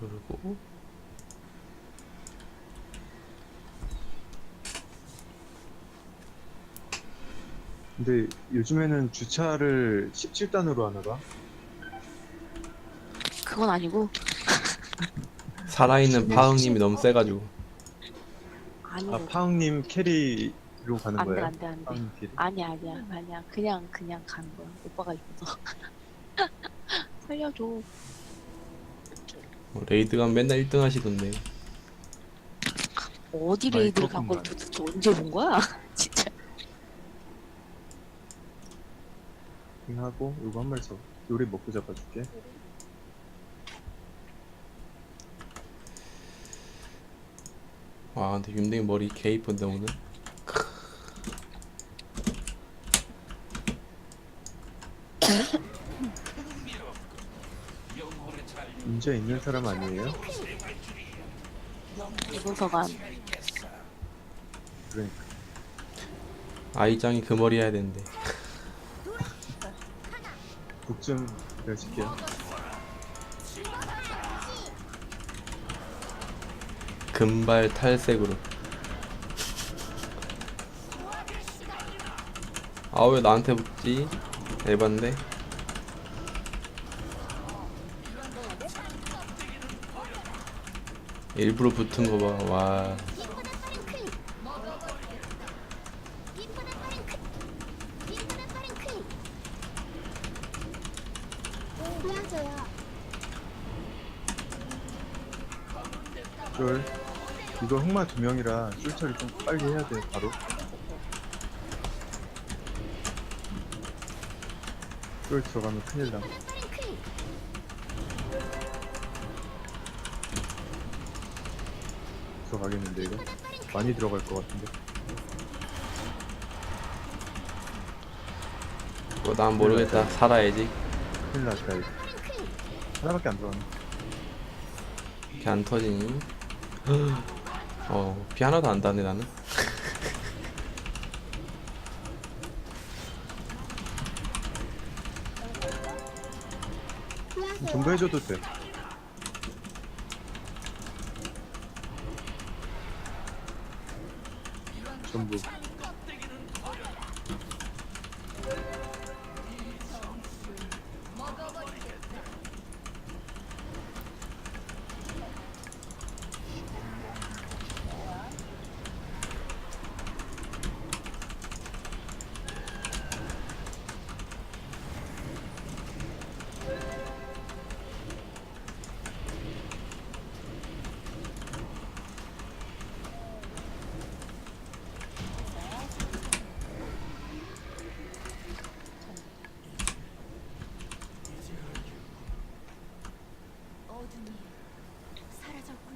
누르고. 근데 요즘에는 주차를 17단으로 하나 봐. 그건 아니고. 살아있는 파흥님이 너무 세가지고. 아니고 아, 파웅님 캐리로 가는 안돼 거예요? 안돼 안돼. 캐리. 아니야 아니야 아니야. 그냥 그냥 가는 거야. 오빠가 이뻐서. 살려줘. 뭐 레이드 가면 맨날 1등 하시던데 어디 레이드를 간 걸 그렇구만. 도대체 언제 본 거야 진짜 하고 이거 한 마리 더 요리 먹고 잡아줄게. 와 근데 윤댕이 머리 개 이쁜데 오늘 문제 있는 사람 아니에요? 이분서간 그러니까 아이짱이 그 머리 해야 되는데 북좀 내줄게요. 금발 탈색으로 아 왜 나한테 붙지? 에반데 일부러 붙은 거 봐 와 쫄. 이거 흑마 두 명이라 쫄 처리 좀 빨리 해야 돼 바로. 쫄 들어가면 큰일 나. 들어가겠는데 이거 많이 들어갈 것 같은데. 뭐난 모르겠다 살아야지 큰일 났다 이거. 하나밖에 안 들어가네. 이렇게 안 터지니 어 피 하나도 안 닿네 나는 전부 해줘도 돼.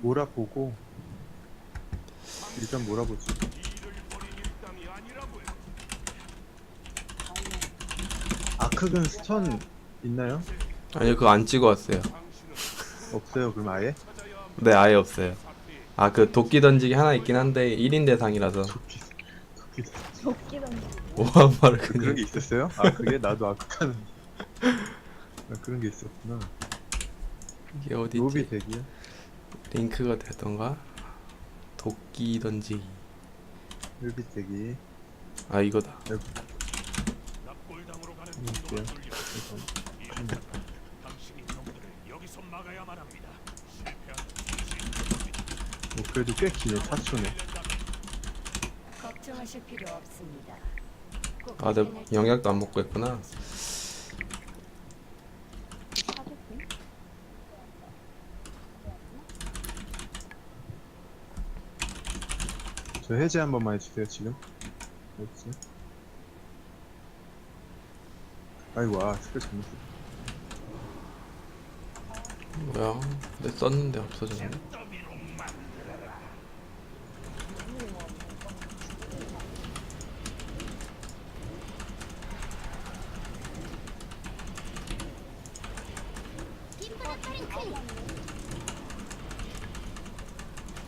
몰아보고 일단 몰아보지. 아크근 스턴 있나요? 아니요 그거 안 찍어왔어요 없어요. 그럼 아예? 네 아예 없어요 아 그 도끼 던지기 하나 있긴 한데 1인 대상이라서 도끼 도끼 오한마를 그, 그런 그냥 게 있었어요? 아 그게 나도 아크카는 아, 그런 게 있었구나. 이게 어디 로비? 대기야? 링크가 됐던가? 도끼 던지기 로비 대기. 아 이거다. 뭐 그래도 꽤 기네 4초네. 걱정하실 필요 없습니다. 아 내가 영약도 안 먹고 했구나 저 해제 한 번만 해주세요 지금. 어딨지? 아이고 아 스펠 잘못했 뭐야 내 썼는데 없어졌네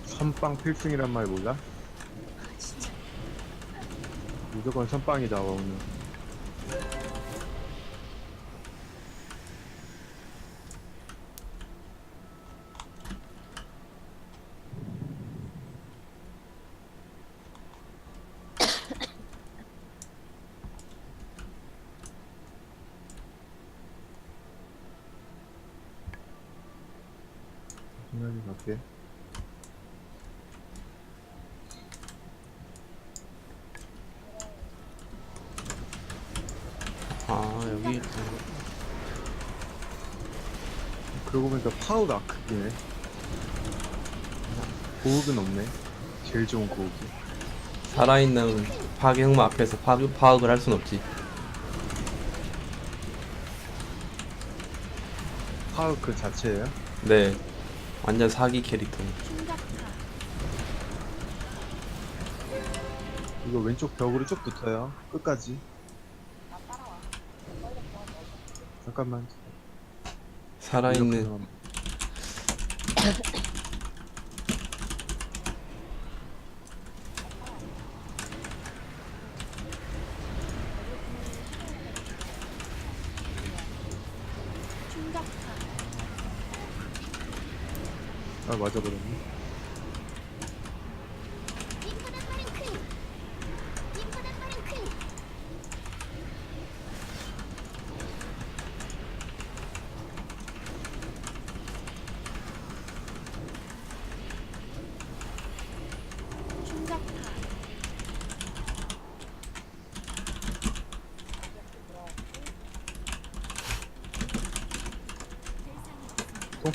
선빵 필승이란 말 몰라? 무조건 선빵이다 오늘 중요하게. 그러고 보니까 파우가 아크기네. 고흡은 없네. 제일 좋은 고흡이. 살아있는 파괴 흑마 앞에서 파, 파악을 할 순 없지 파우 그 자체예요? 네 완전 사기 캐릭터 이거 왼쪽 벽으로 쭉 붙어요. 끝까지. 잠깐만. 살아있는 아 맞아버렸네.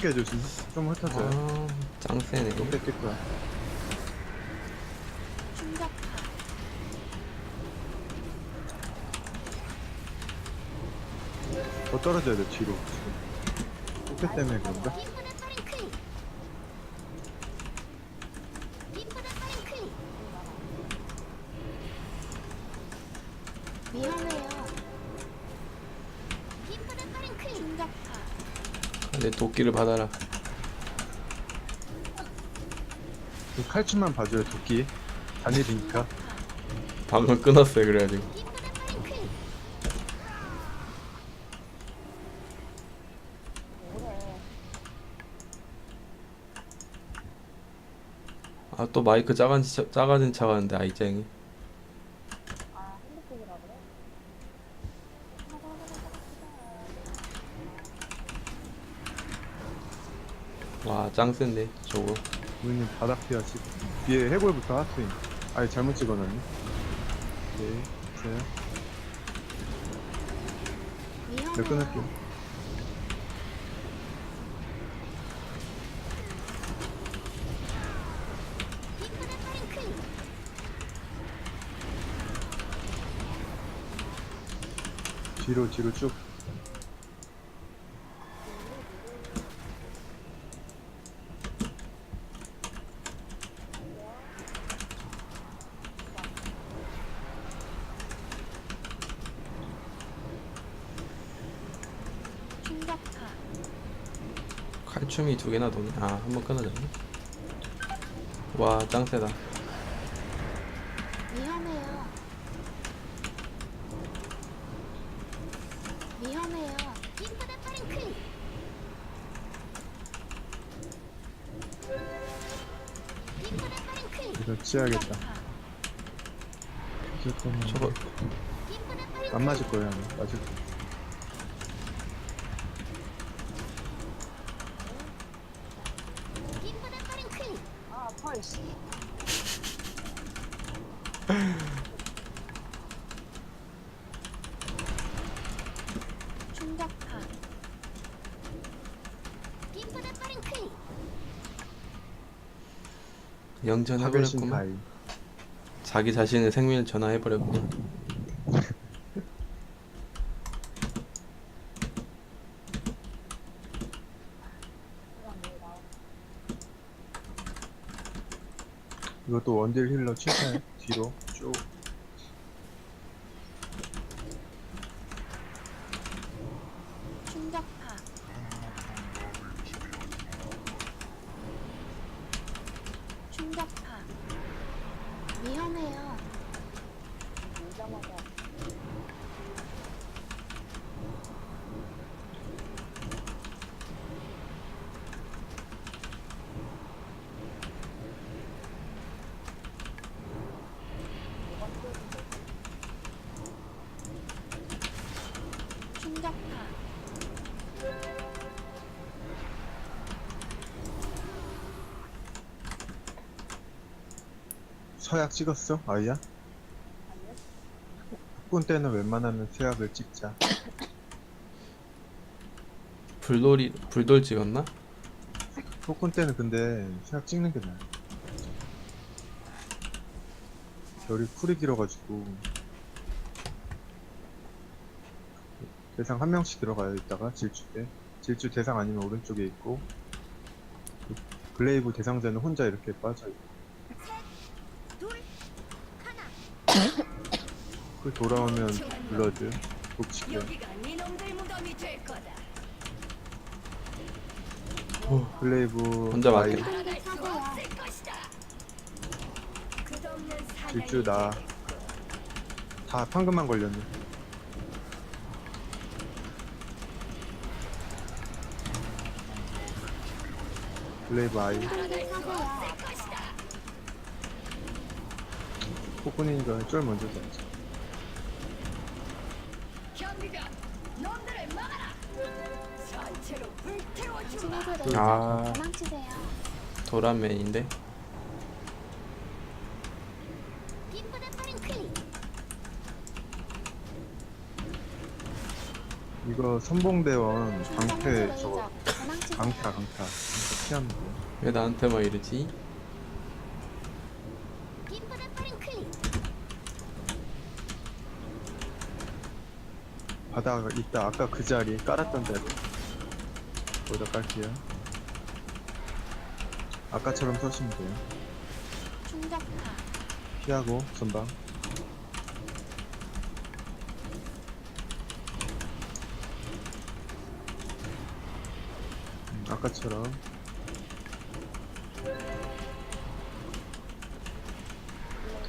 손깨 조심. 좀 흩어져요. 아 짱 세네 손깨 낄 거야. 더 떨어져야 돼 뒤로. 손깨 때문에 그런가? 충격파. 내 도끼를 받아라 그 칼춤만 봐줘요 도끼. 단일이니까. 방금 끊었어요 그래가지고 아 또 마이크 작아진 척 작아진 척 하는데 아이짱이 와 짱 센데 저거 우리는 바닥 피하시. 뒤에 해골부터 하스인. 아예 잘못 찍어놨네. 네, 됐어요. 네, 끊을게요. 뒤로 뒤로 쭉. 충격파. 칼춤이 두 개나 도네 아 한 번 끊어졌네 와 짱 세다 위험해요. 위험해요. 이거 치야겠다. 저거 안 맞을 거예요. 아마. 맞을 거. 아, 펄스. 충격파. 영전해버렸구만 가이. 자기 자신의 생명을 전화해버렸구만 이것도 원딜 힐러 취사해. 뒤로 쭉. 충격파. 위험해요. 충격파. 서약 찍었어? 아이야? 폭군 때는 웬만하면 서약을 찍자. 불돌이 불돌 찍었나? 폭군 때는 근데 서약 찍는 게 나아. 별이 쿨이 길어가지고 대상 한 명씩 들어가요 이따가 질주 때 질주 대상 아니면 오른쪽에 있고 글레이브 대상자는 혼자 이렇게 빠져 있고 그 돌아오면 블러드 독치게 거다. 글레이브 혼자 아이, 맞겠다. 살아날 수 없을 것이다. 끝없는 사나이 질주 나. 다 방금만 걸렸네 글레이브 아이 살아날 수 없을 것이다. 폭군이니까 쫄 먼저 잡자 경비병, 놈들을 막아라. 전체로 불태워 주마. 친구들 아 도망치세요. 도라맨인데 이거 선봉대원 방패 저거 도망치세요. 강타 강타 강타 피하면 돼왜 나한테만 이러지? 바다가 있다. 아까 그 자리 깔았던 자리 거기다 깔게요. 아까처럼 서시면 돼요. 충격파. 피하고 전방. 음, 아까처럼.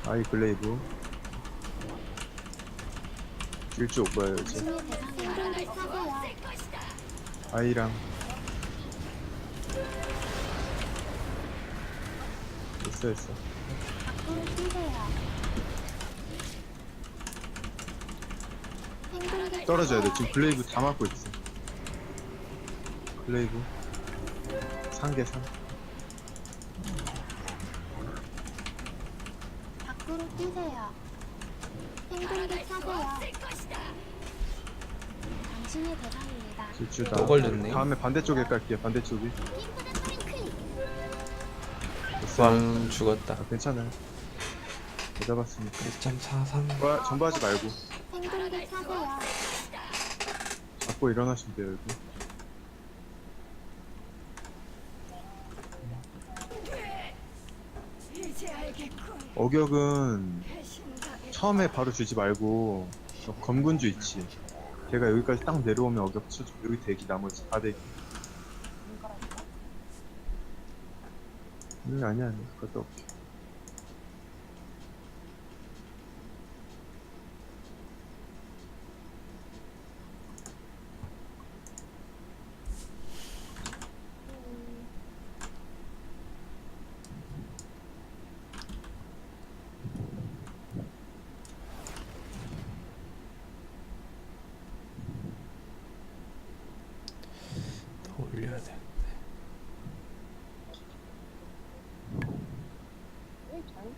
아이 글레이브 일주 올 거예요 이제. 아이랑 뛰세요. 행동기 떨어져야 돼 지금 글레이브 다 막고 있어 글레이브 상계 상 밖으로 뛰세요. 행동기 사고요. 당신의 대상입니다. 질주다 또 걸렸네. 다음에 반대쪽에 깔게요 반대쪽이 됐어 왕 죽었다 아, 괜찮아요 못 잡았으니까 1.43 전부, 전부 하지 말고 행동기 사고요. 잡고 일어나시면 돼요 알겠군. 어격은 처음에 바로 주지 말고 저 검군주 있지 걔가 여기까지 딱 내려오면 어격 쳐줘 여기 대기 나머지 다 대기. 음 아니야 아니야. 그것도 없게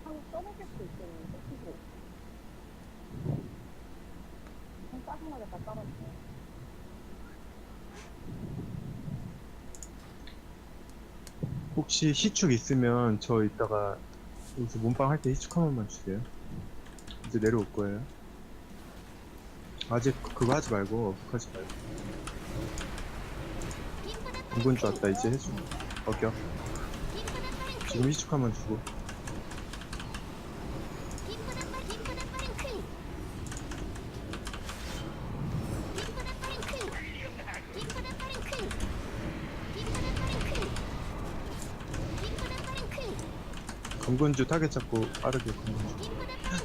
장판이 떨어질 수 있겠는데, 그거. 좀 짜증나겠다, 떨어져. 혹시 희축 있으면 저 이따가 여기서 몸빵 할때 희축 한 번만 주세요. 이제 내려올 거예요. 아직 그거 하지 말고 어격하지 말고. 공군주 왔다. 이제 해줘 어격 지금 희축 한 번 주고 검군주 타겟 잡고 빠르게 검군주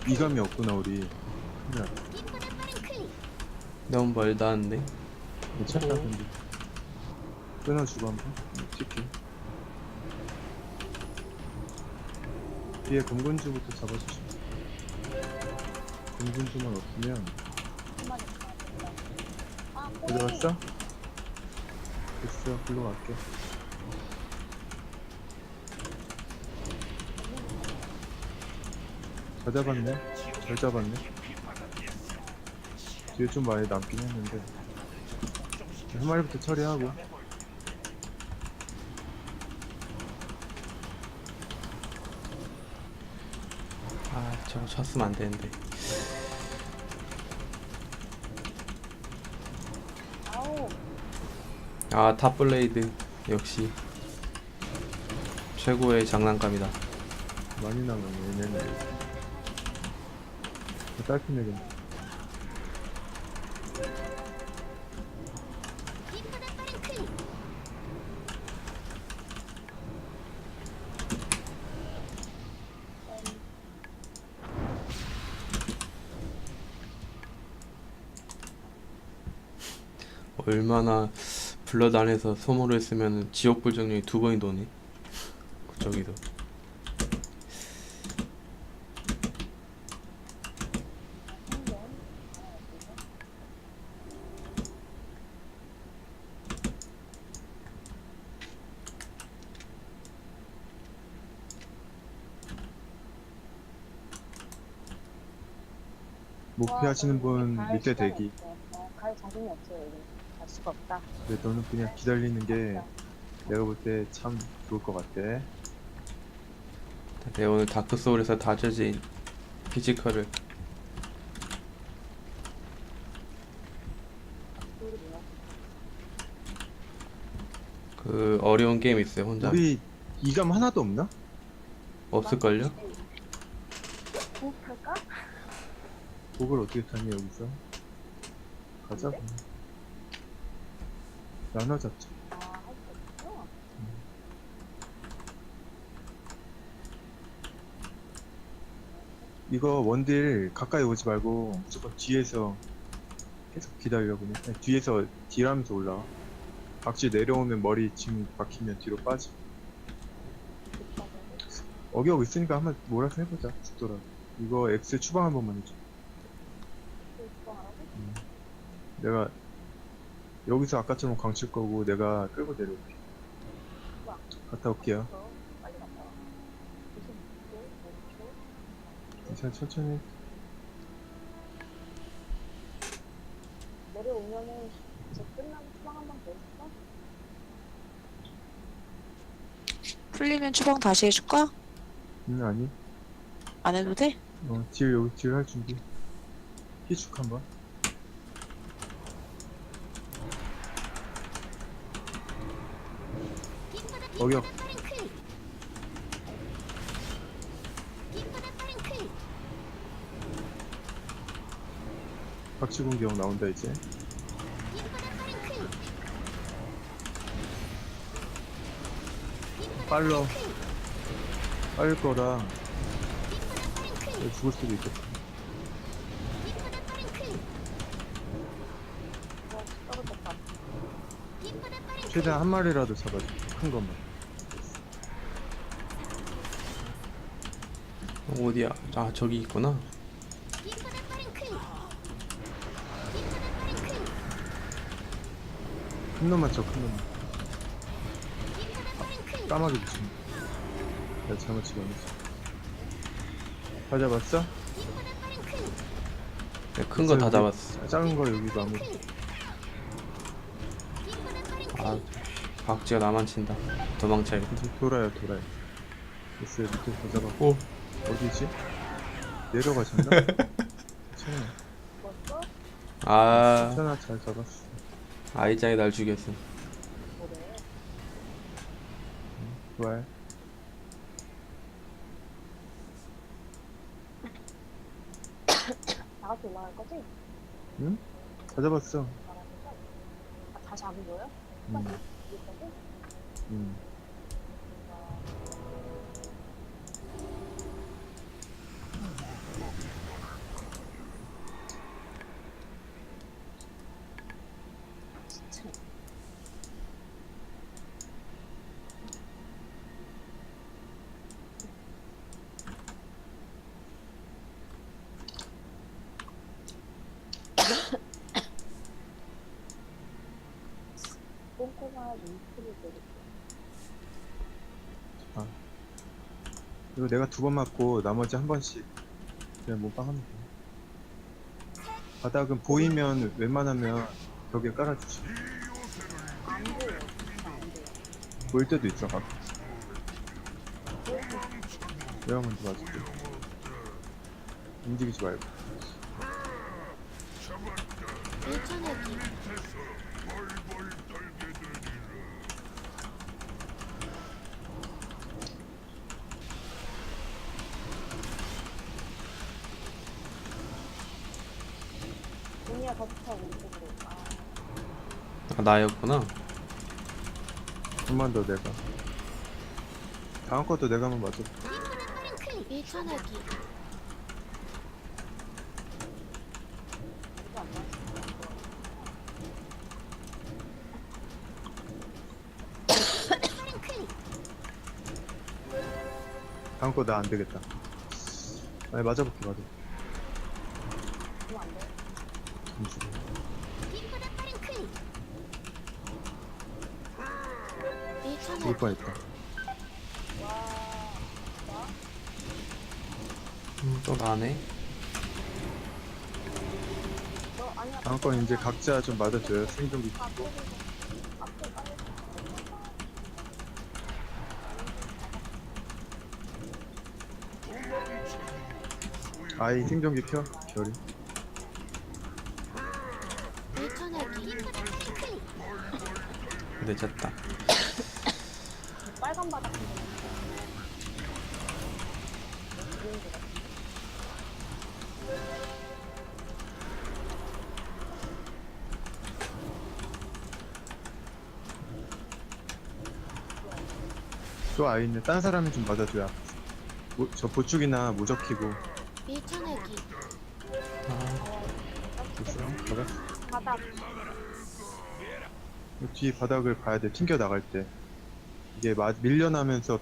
이감이 없구나 우리. 큰일 났다. 너무 멀다 한데? 괜찮다 근데. 끊어주고 한번 튀게. 뒤에 검군주부터 잡아주시면 검군주만 없으면. 아, 들어왔어? 됐어 글로 갈게 다 잡았네. 잘 잡았네. 뒤에 좀 많이 남긴 했는데. 한 마리부터 처리하고. 아 저거 쳤으면 안 되는데 아우 아 탑블레이드 역시 최고의 장난감이다 많이 남았네, 얘네는. 딸핀 내겠네. 얼마나 블러드 안에서 소모를 쓰면 지옥불 정령이 두 번이 도네 저기도 목표 하시는 분갈 밑에 대기. 어, 갈 자신이 없어요 여기 갈 수가 없다. 근데 너는 그냥 기다리는 게 내가 볼 때 참 좋을 것 같아. 내 오늘 다크 소울에서 다져진 피지컬을 뭐야 그 어려운 게임 있어요 혼자 우리 이감 하나도 없나? 없을걸요? 부업할까? 곡을 어떻게 타니 여기서? 가자. 그럼. 나눠 잡자. 이거 원딜 가까이 오지 말고 무조건 뒤에서 계속 기다려 보네. 아니, 뒤에서 딜하면서 올라와. 박쥐 내려오면 머리 지금 박히면 뒤로 빠지. 어기하고 있으니까 한번 몰아서 해보자. 죽더라. 이거 X 추방 한 번만 해줘. 내가 여기서 아까처럼 광칠 거고 내가 끌고 내려올게. 갔다 올게요. 빨리 갔다 와 26초 5초 괜찮아 천천히. 내려오면은 이제 끝나면 수방 한번 더 있어? 풀리면 추방 다시 해줄까? 응 아니. 안 해도 돼? 어, 딜 여기 딜 할 준비. 희축 한번. 어격. 박치 공격 나온다 이제. 빨러. 빨릴 거라. 죽을 수도 있겠다. 최대한 한 마리라도 잡아줘. 큰 것만. 어디야? 아 저기 있구나 큰 놈만 쳐, 큰. 아, 까마귀 붙인. 내가 잘못 집어넣었어. 다 잡았어? 큰 거 다 잡았어 아, 작은 거 여기 마무리. 아 박쥐가 나만 친다 도망쳐야 이제 돌아요, 돌아요. 됐어요, 밑에 다 잡았고. 오 어디지? 내려가셨나? 괜찮아. 죽었어? 아 괜찮아, 잘 잡았어. 아이짱이 날 죽였어 좋아요. 다 같이 올라갈 거지? 응? 다 잡았어. 아, 다 잡은 거야? 응? 응. 진짜 꼼꼼한 인프를 내릴게 이거 내가 두 번 맞고 나머지 한 번씩 그냥 몸빵 하면 돼. 바닥은 보이면 웬만하면 벽에 깔아주지. 안 보여. 진짜 안 보여. 보일 때도 있어, 가끔. 내가 먼저 맞을게. 움직이지 말고. 밀쳐내기 언니가 더 붙어 오른쪽으로. 아, 아 나였구나 한번더 내가. 다음 것도 내가 한번 맞아. 맞았어. 다음 거 나 안 되겠다. 아니, 맞아볼게, 맞아. 이거 안 돼. 잠시. 죽을 뻔했다. 음, 또 나네. 다음 건 이제 각자 좀 맞아줘요. 생존기. 빨리. 아이 생존기 켜. 별이. 밀쳐내기 늦었다 빨간 바닥. 또 아이는 딴 사람이 좀 맞아줘야. 모, 저 보축이나 모적 키고. 밀쳐내기 됐어. 바닥. 바닥. 뒤 바닥을 봐야 돼. 튕겨 나갈 때. 이게 마, 밀려나면서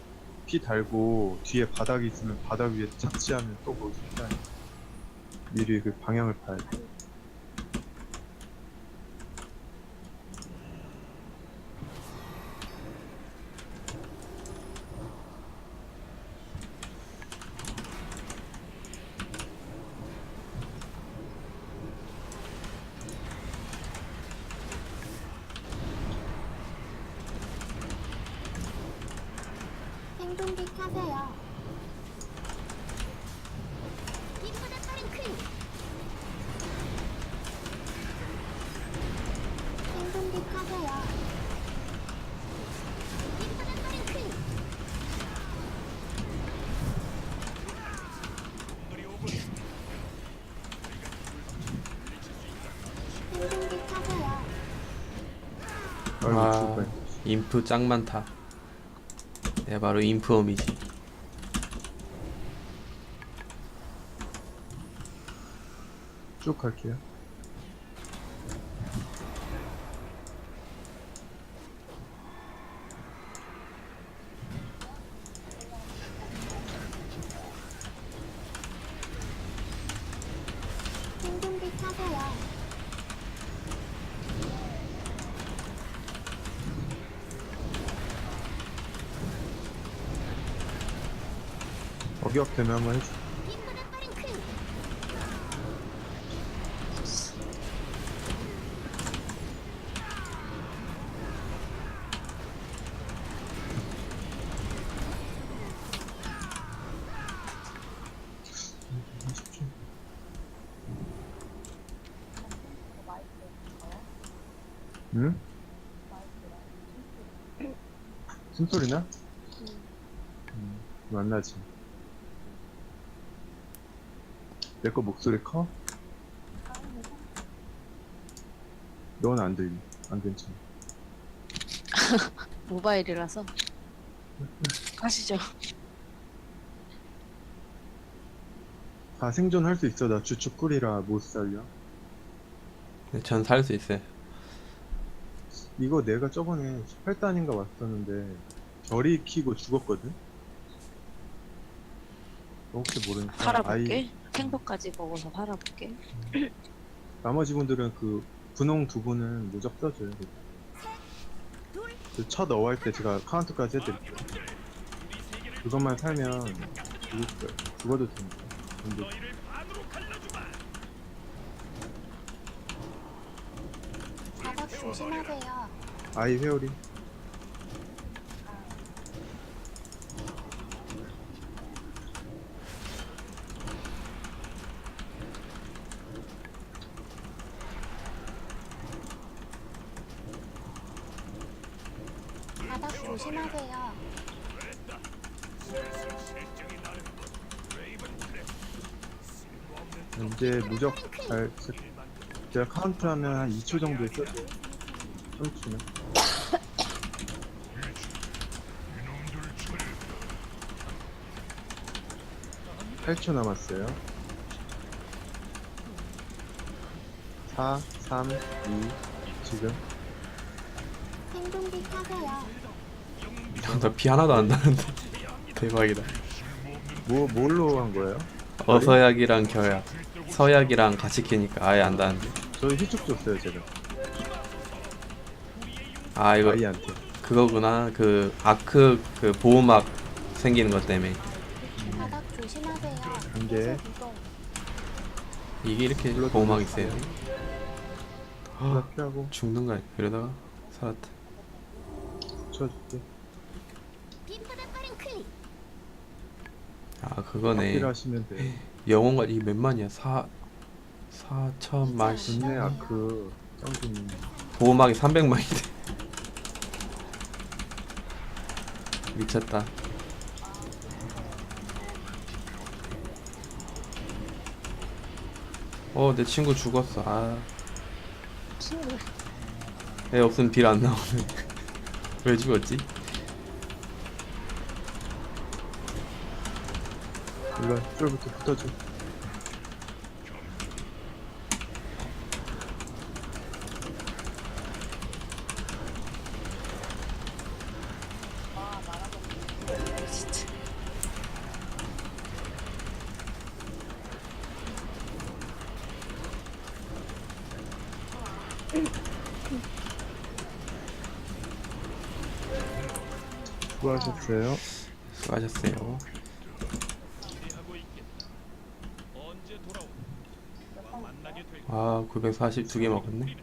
피 달고 뒤에 바닥이 있으면 바닥 위에 착지하면 또 모습니다 미리 그 방향을 봐야 돼. 생존기 켜세요 생존기 켜세요 생존기 켜세요 아이고 아. 죽을 뻔. 인프 짱 많다 내가 바로 인프엄이지 쭉 갈게요. 어기역 되면 한번 해줘. 마이크. 응? 마이크. 숨소리나? 음, 만나지. 내 거 목소리 커? 넌 안 들리. 안 괜찮아. 모바일이라서 가시죠 다 생존할 수 있어. 나 주축 꿀이라 못 살려. 전 살 수 있어요 이거 내가 저번에 18단인가 왔었는데 별이 키고 죽었거든? 너 혹시 모르니까 팔아볼게 생선까지 먹어서 팔아볼게. 나머지 분들은 그 분홍 두 분은 무적 써줘요. 그첫 어할 때 제가 카운트까지 해드릴게요. 그것만 살면 죽을 거예요. 죽어도 됩니다. 근데 조심하세요. 아이 회오리 조심하세요. 이제 무적 잘 쓰- 제가 카운트하면 한 2초 정도에 써요. 3초면. 8초 남았어요. 4, 3, 2, 지금. 생존기 타세요. 나피 하나도 안 나는데 대박이다 뭐, 뭘로 한 거예요? 어서약이랑 겨약 서약이랑 같이 키니까 아예 안 나는데 저희 희축 줬어요, 제가. 아 이거 아이한테. 그거구나 그 아크 그 보호막 생기는 것 때문에 바닥 조심하세요. 이동. 이게 이렇게 보호막 있어요 피하고 죽는 거야 이러다가 살았다 쳐줄게. 아 그거네. 필요하시면 돼요. 영혼가 이게 몇 만이야? 사 4천만. 씨 좋네, 아크. 보호막이 300만인데 미쳤다. 어 내 친구 죽었어. 아. 친구 애 없으면 딜 안 나오네. 왜 죽었지? 일로 와, 쫄부터 붙어줘. 수고하셨어요. 수고하셨어요 아 942개 먹었네